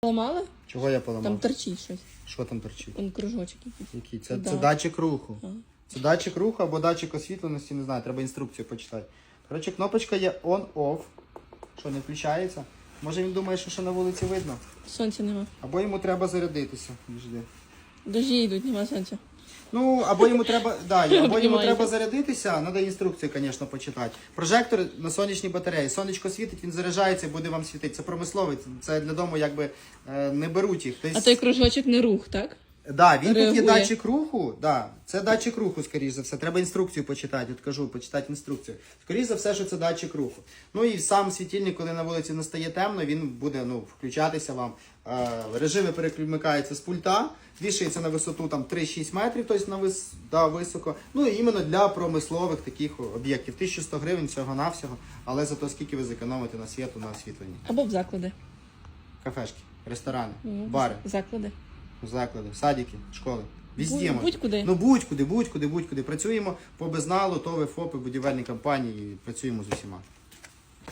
Поламали? Чого я Там торчить щось. Що там торчить? Он кружочок якийсь. Який? Це, Да. це датчик руху. Ага. Це датчик руху або датчик освітленості, не знаю, треба інструкцію почитати. Коротше, кнопочка є on-off. Що не включається? Може він думає, що ще на вулиці видно? Сонця нема. Або йому треба зарядитися. дожди. Дожі йдуть, нема сонця. Ну, або йому треба, да, або йому треба зарядитися, треба інструкцію, звісно, почитати. Прожектор на сонячній батареї. Сонечко світить, він заряджається і буде вам світити. Це промисловий, це для дому якби е, не беруть їх. Тобто, А той кружочок не рух, так? Да, він тут є Реагує. датчик руху. Да, це датчик руху, скоріш за все. Треба інструкцію почитати. От кажу, почитати інструкцію. Скоріш за все, що це датчик руху. Ну і сам світильник, коли на вулиці настає темно, він буде ну, включатися вам. Е, режими перекликаються з пульта, вішається на висоту там 3-6 метрів, тобто на вис... да, високо. Ну і іменно для промислових таких об'єктів. 1100 гривень всього-навсього, але зато скільки ви зекономите на світу, на освітленні. Або в заклади. Кафешки, ресторани, бари, Заклади. Заклади, садики, школи. Везде Будь- можна. будь-куди. Ну будь-куди, будь-куди, будь-куди. Працюємо по безналу, ТОВи, ФОПи, будівельні компанії, працюємо з усіма.